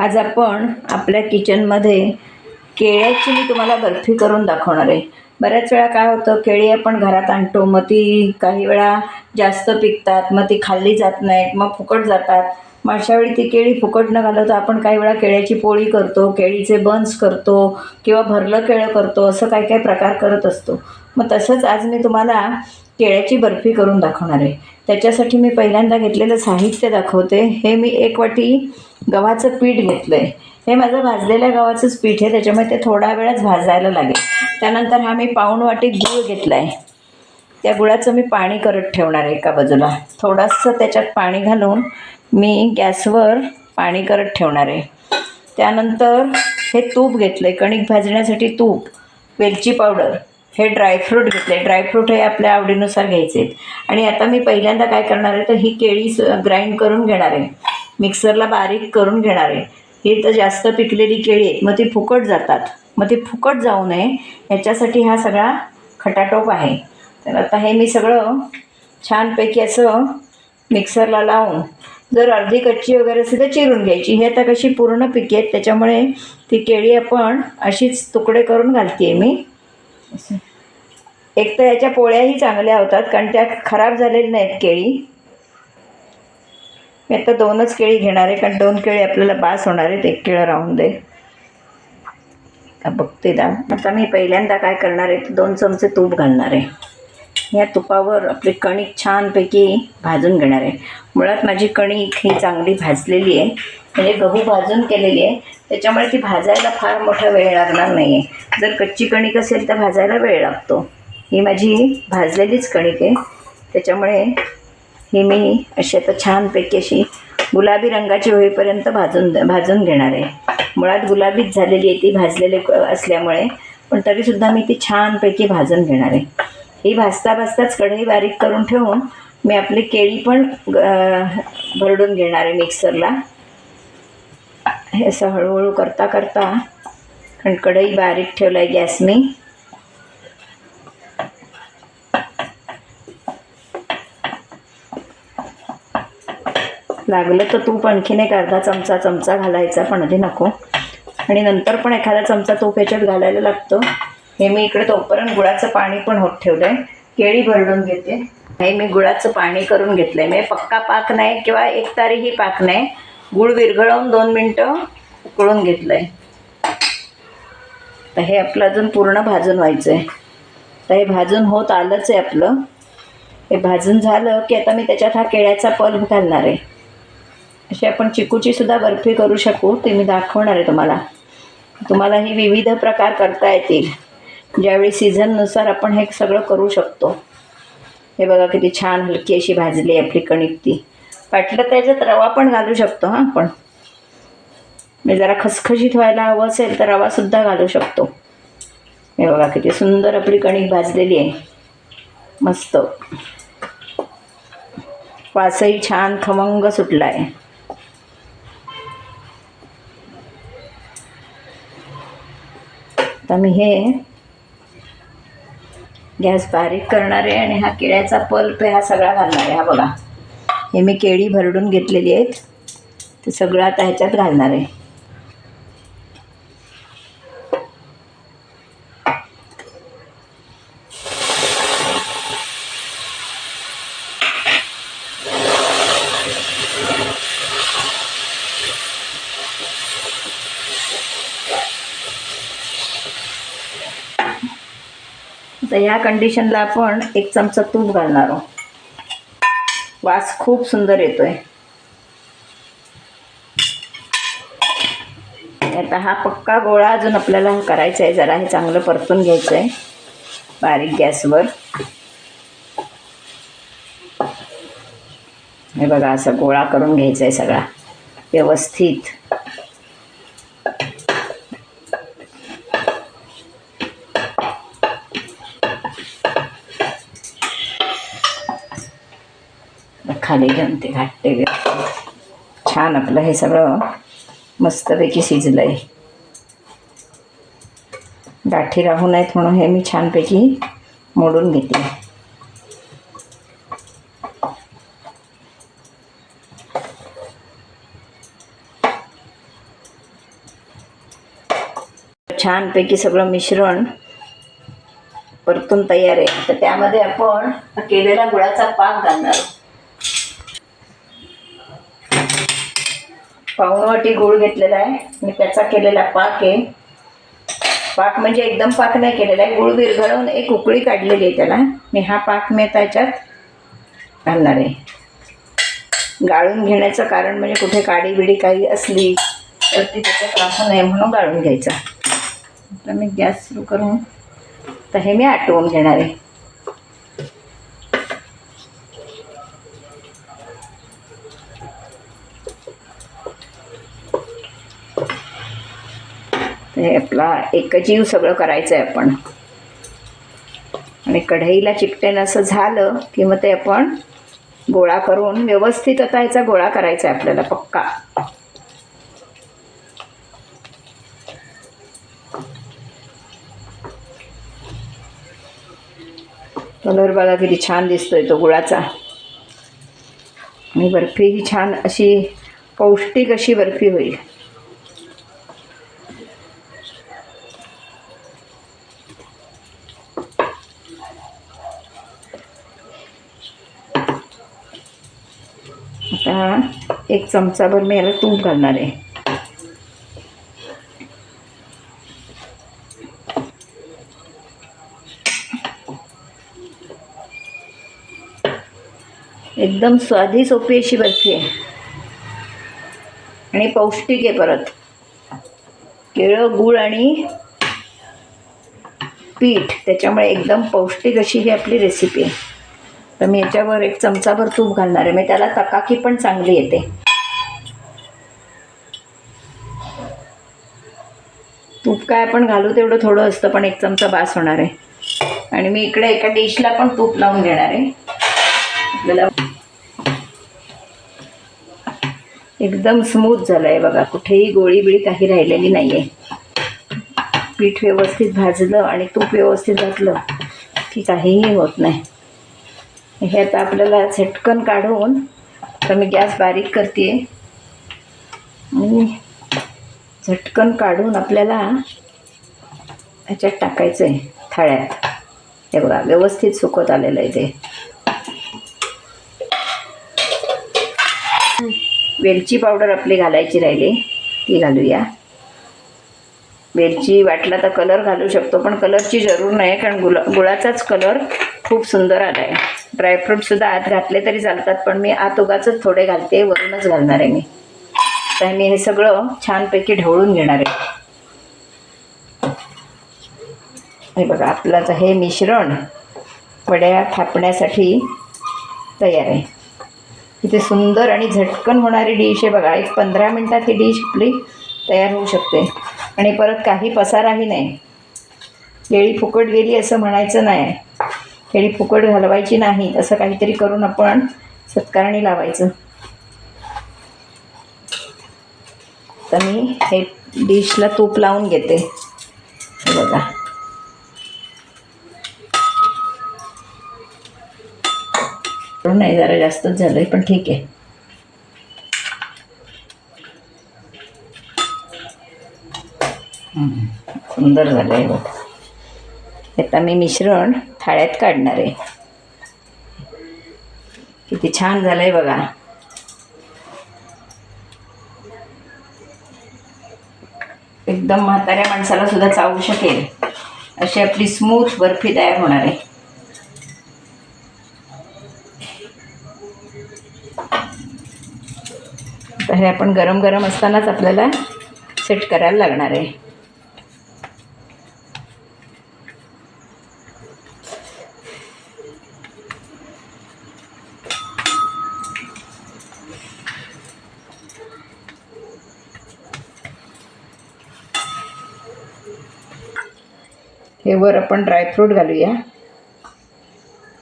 आज आपण आपल्या किचनमध्ये केळ्याची मी तुम्हाला बर्फी करून दाखवणार आहे. बऱ्याच वेळा काय होतं केळी आपण घरात आणतो मग ती काही वेळा जास्त पिकतात मग ती खाल्ली जात नाहीत मग फुकट जातात. मग अशा वेळी ती केळी फुकट न घालवता आपण काही वेळा केळ्याची पोळी करतो केळीचे बन्स करतो किंवा भरलं केळं करतो असं काही काही प्रकार करत असतो. मग तसंच आज मी तुम्हाला केळ्याची बर्फी करून दाखवणार आहे. त्याच्यासाठी मी पहिल्यांदा घेतलेलं साहित्य दाखवते. हे मी एक वाटी गव्हाचं पीठ घेतलं आहे हे माझं भाजलेल्या गव्हाचंच पीठ आहे त्याच्यामुळे ते थोडा वेळच भाजायला लागेल. त्यानंतर हा मी पाऊण वाटी गूळ घेतला आहे त्या गुळाचं मी पाणी करत ठेवणार आहे एका बाजूला. थोडंसं त्याच्यात पाणी घालून मी गॅसवर पाणी करत ठेवणार आहे. त्यानंतर हे तूप घेतलं आहे कणिक भाजण्यासाठी तूप वेलची पावडर हे ड्रायफ्रूट घेतले ड्रायफ्रूट हे आपल्या आवडीनुसार घ्यायचे. आहेत आणि आता मी पहिल्यांदा काय करणार आहे तर ही केळी ग्राइंड करून घेणार आहे. मिक्सरला बारीक करून घेणार आहे. ही तर जास्त पिकलेली केळी आहेत मग ती फुकट जातात. मग ती फुकट जाऊ नये ह्याच्यासाठी हा सगळा खटाटोप आहे. तर आता हे मी सगळं छानपैकी असं मिक्सरला लावून जर अर्धी कच्ची वगैरे असेल तर चिरून घ्यायची. हे आता कशी पूर्ण पिके आहेत त्याच्यामुळे ती केळी आपण अशीच तुकडे करून घालते मी. एक तर याच्या पोळ्याही चांगल्या होतात कारण त्या खराब झालेल्या नाहीत केळी. मी आता दोनच केळी घेणार आहे कारण दोन केळी आपल्याला बास होणार आहेत एक केळं राहून दे. बघते दा आता मी पहिल्यांदा काय करणार आहे तर दोन चमचे तूप घालणार आहे. या तुपावर आपली कणिक छानपैकी भाजून घेणार आहे. मुळात माझी कणिक ही चांगली भाजलेली आहे. म्हणजे गहू भाजून केलेली आहे. त्याच्यामुळे ती भाजायला फार मोठा वेळ लागणार नाही आहे जर कच्ची कणिक असेल तर भाजायला वेळ लागतो. ही माझी भाजलेलीच कणिक आहे. त्याच्यामुळे ही मी अशी आता छानपैकी अशी गुलाबी रंगाची होईपर्यंत भाजून भाजून घेणार आहे. मुळात गुलाबीच झालेली आहे ती भाजलेले क- असल्यामुळे. पण तरीसुद्धा मी ती छानपैकी भाजून घेणार आहे. ही भाजता भाजताच कढई बारीक करून ठेवून मी आपली केळी पण भरडून घेणार आहे मिक्सरला. हे असं हळूहळू करता करता कारण कढई बारीक ठेवला आहे गॅस मी. लागलं तर तूप आणखीन एक अर्धा चमचा चमचा घालायचा पण आधी नको. आणि नंतर पण एखादा चमचा तूप ह्याच्यात घालायला लागतो. हे मी इकडे तोपर्यंत गुळाचं पाणी पण होत ठेवलं आहे केळी भरडून घेते. हे मी गुळाचं पाणी करून घेतलं आहे म्हणजे पक्का पाक नाही किंवा एक तारीही पाक नाही. गुळ विरघळवून दोन मिनटं उकळून घेतलं आहे तर हे आपलं अजून पूर्ण भाजून व्हायचं आहे तर हे भाजून होत आलंच आहे आपलं. हे भाजून झालं की आता मी त्याच्यात हा केळ्याचा पल्प घालणार आहे. अशी आपण चिकूची सुद्धा बर्फी करू शकू. ते मी दाखवणार आहे तुम्हाला. तुम्हाला ही विविध प्रकार करता येतील. ज्यावेळी सीझननुसार आपण हे सगळं करू शकतो. हे बघा किती छान हलकी अशी भाजली आहे आपली कणिक ती वाटलं त्याच्यात रवा पण घालू शकतो हां आपण. मी जरा खसखशीत व्हायला हवं असेल तर रवासुद्धा घालू शकतो. हे बघा किती सुंदर आपली कणिक भाजलेली आहे. मस्त. वासही छान खमंग सुटला आहे आता मी हे गॅस बारीक करणार आहे आणि हा केळ्याचा पल्प आहे हा सगळा घालणार आहे. हा बघा. हे मी केळी भरडून घेतलेली आहेत. ते सगळं आता ह्याच्यात घालणार आहे. तर ह्या कंडिशनला आपण एक चमचा तूप घालणार आहोत. वास खूप सुंदर येतोय. आता हा पक्का गोळा अजून आपल्याला करायचा आहे जरा हे चांगलं परतून घ्यायचं आहे. बारीक गॅसवर. हे बघा असं गोळा करून घ्यायचा आहे सगळा. व्यवस्थित. खाली घेऊन ते घाटते छान आपलं हे सगळं मस्तपैकी शिजलं आहे गाठी राहू नयेत म्हणून हे मी छानपैकी मोडून घेते. छानपैकी सगळं मिश्रण परतून तयार आहे. तर त्यामध्ये आपण केलेला गुळाचा पाक घालणार आहोत. गूळ घेतलेला आहे. आणि त्याचा केलेला पाक आहे. पाक म्हणजे एकदम पाक नाही केलेला आहे. गूळ विरघळवून एक उकळी काढलेली आहे त्याला. मी हा पाक मी त्याच्यात घालणार आहे. गाळून घेण्याचं कारण म्हणजे कुठे काडी बिडी काही असली तर ती त्याच्यात राहू नये म्हणून गाळून घ्यायचा. आता मी गॅस सुरू करून तर हे मी आटवून घेणार आहे. हे आपला एक जीव सगळं करायचं आहे आपण. आणि कढईला चिकटेन असं झालं की मग ते आपण गोळा करून व्यवस्थित आता ह्याचा गोळा करायचा आहे आपल्याला पक्का. कलर बघा किती छान दिसतोय तो गुळाचा. आणि बर्फी ही छान अशी पौष्टिक अशी बर्फी होईल आता एक चमचाभर मी याला तूप घालणार आहे. एकदम स्वादी सोपी अशी बर्फी आहे. आणि पौष्टिक आहे परत. केळं गूळ आणि पीठ त्याच्यामुळे एकदम पौष्टिक अशी ही आपली रेसिपी आहे. तर मी याच्यावर एक चमचाभर तूप घालणार आहे. मी त्याला तकाकी पण चांगली येते. तूप काय आपण घालू तेवढं थोडं असतं पण एक चमचा बास होणार आहे. आणि मी इकडे एका डिशला पण तूप लावून घेणार आहे. आपल्याला एकदम स्मूथ झालं आहे बघा. कुठेही गोळी बिळी काही राहिलेली नाही आहे पीठ व्यवस्थित भाजलं आणि तूप व्यवस्थित घातलं की काहीही होत नाही. हे आता आपल्याला झटकन काढून तर मी गॅस बारीक करते. आणि झटकन काढून आपल्याला ह्याच्यात टाकायचं आहे थाळ्यात. हे बघा व्यवस्थित सुकत आलेलं आहे ते. वेलची पावडर आपली घालायची राहिली ती घालूया. वेलची वाटला तर कलर घालू शकतो पण कलरची जरूर नाही कारण गुला गुळाचाच कलर खूप सुंदर आला आहे ड्रायफ्रूटसुद्धा आत घातले तरी चालतात पण मी आत उगाचंच थोडे घालते वरूनच घालणार आहे मी. तर मी हे सगळं छानपैकी ढवळून घेणार आहे. हे बघा आपलं हे मिश्रण वड्या थापण्यासाठी तयार आहे. इथे सुंदर आणि झटकन होणारी डिश आहे बघा एक पंधरा मिनटात ही डिश आपली तयार होऊ शकते. आणि परत काही पसाराही नाही. केळी फुकट गेली असं म्हणायचं नाही. केळी फुकट घालवायची नाही असं काहीतरी करून आपण सत्कारणी लावायचं. तर मी हे डिशला तूप लावून घेते. बघा. नाही जरा जास्तच झालंय पण ठीक आहे. सुंदर झालं आहे बघ. आता मी मिश्रण थाळ्यात काढणार आहे. किती छान झालं आहे बघा. एकदम म्हाताऱ्या माणसाला सुद्धा चावू शकेल. अशी आपली स्मूथ बर्फी तयार होणार आहे. हे आपण गरम गरम असतानाच आपल्याला सेट करायला लागणार आहे. हे वर आपण ड्रायफ्रूट घालूया.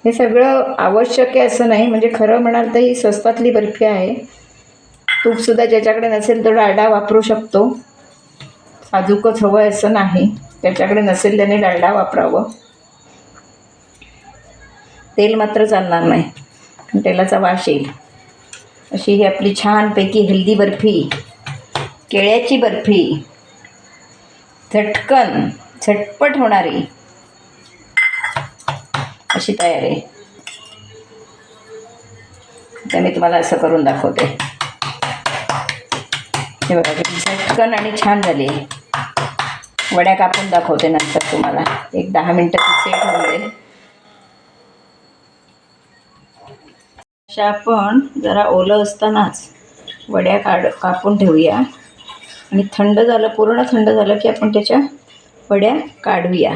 हे सगळं आवश्यक आहे असं नाही म्हणजे खरं म्हणाल तर ही स्वस्तातली बर्फी आहे. तूपसुद्धा ज्याच्याकडे नसेल तो डालडा वापरू शकतो. साजूकच हवं आहे असं नाही त्याच्याकडे नसेल त्याने डालडा वापरावं. तेल मात्र चालणार नाही पण तेलाचा वास येईल. अशी ही आपली छानपैकी हेल्दी बर्फी केळ्याची बर्फी झटकन. झटपट होणारी अशी तयारी. आता मी तुम्हाला असं करून दाखवते. हे बघा झटकन आणि छान झाली. वड्या कापून दाखवते नंतर तुम्हाला. एक दहा मिनटं ती सेट होऊन दे अशा आपण जरा ओलं असतानाच वड्या काढ कापून ठेवूया. आणि थंड झालं पूर्ण थंड झालं की आपण त्याच्या फड्या काढूया.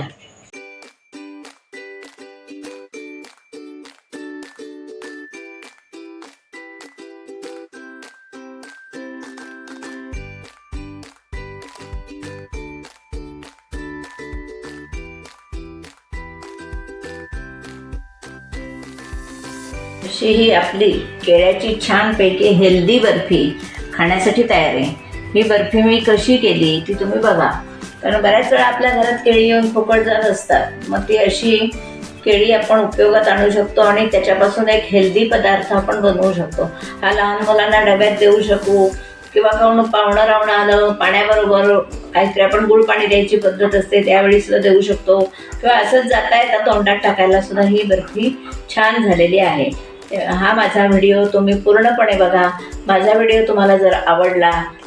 अशी ही आपली केळ्याची छानपैकी हेल्दी बर्फी खाण्यासाठी तयार आहे. ही बर्फी मी कशी केली ती तुम्ही बघा. कारण बऱ्याच वेळा आपल्या घरात केळी येऊन फुकट जात असतात. मग ती अशी केळी आपण उपयोगात आणू शकतो आणि त्याच्यापासून एक हेल्दी पदार्थ आपण बनवू शकतो. हा लहान मुलांना डब्यात देऊ शकू किंवा कोण पाहुणं रावणं आलं पाण्याबरोबर काहीतरी आपण गुळ पाणी द्यायची पद्धत असते त्यावेळी सुद्धा देऊ शकतो. किंवा असंच जाता येता तोंडात टाकायला सुद्धा ही बर्फी छान झालेली आहे. हा माझा व्हिडिओ तुम्ही पूर्णपणे बघा. माझा व्हिडिओ तुम्हाला जर आवडला